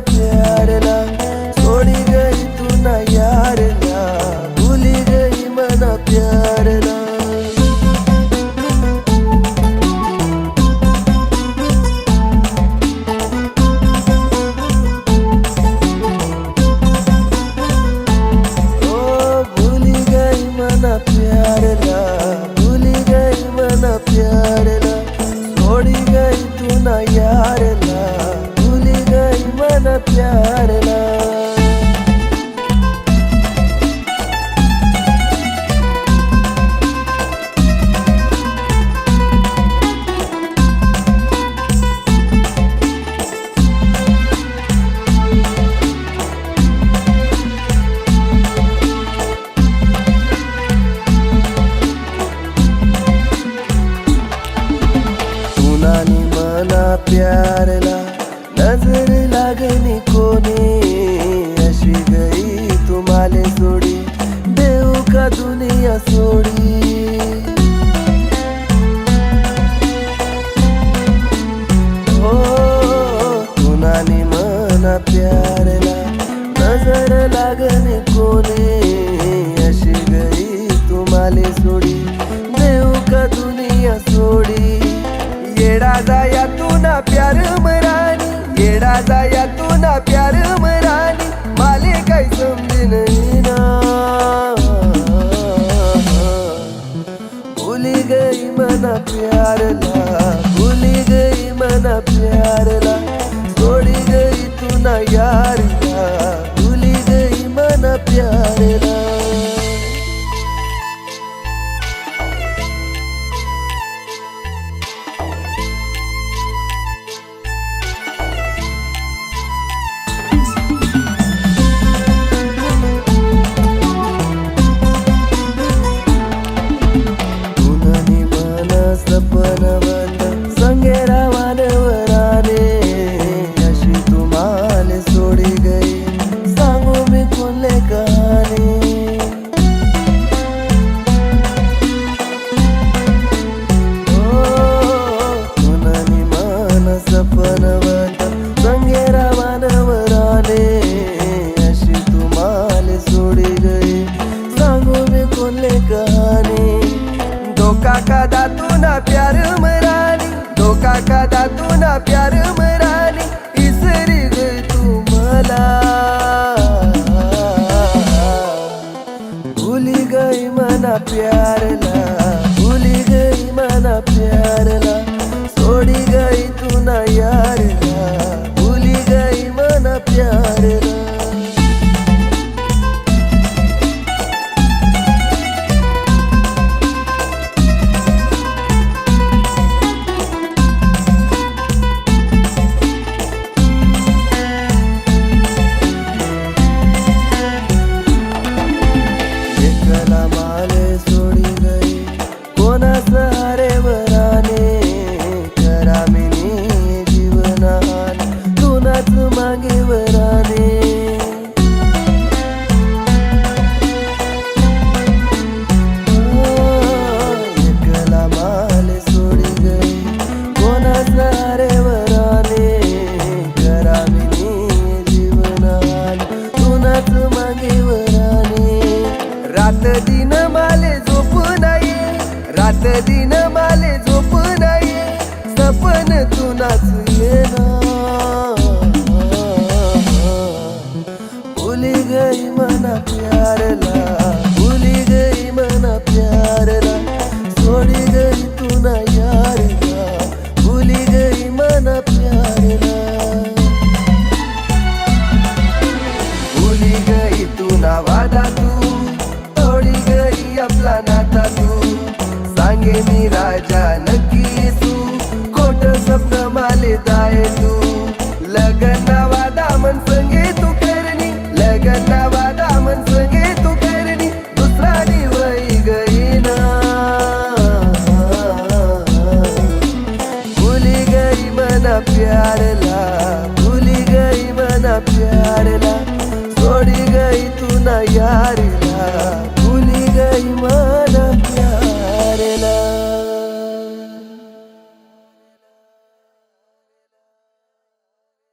up here. प्यारला नजर लागली कोणी? अशी गई तुम्हाले सोडी देऊ का दुनिया सोडी? हो तुनानी मना प्यारला नजर लागणे कोणी? अशी गई तुम्हाले सोडी येडा जाया तू ना प्यार मरानी येडा जाया तू ना प्यार मरानी माले काय समजेन ना. भूली गई मना प्यारला भुली गई मना प्यारला सोडी गई तू ना यारला भुली गई मना प्यारला. का दातून ना प्यार मराली धोका का तू ना प्यार मराली इसरी गई तू मला. भूली गई मना प्यारला. भूली गई मना प्यारला. सोडी गई तू ना यार. हो, दिन माले झोप नाही. रात दिन माले झोप नाही. सपन तुनाच प्यारला. भूली गई मना प्यारला. सोडी गई तू ना यारला. भूली गई मना प्यारला. भूली गई तू ना वादा तू. तोडी गई आपला नाता तू. सांगे मी राजा प्यारला. भूली गई मना प्यारला. छोड़ी गई तू ना यार.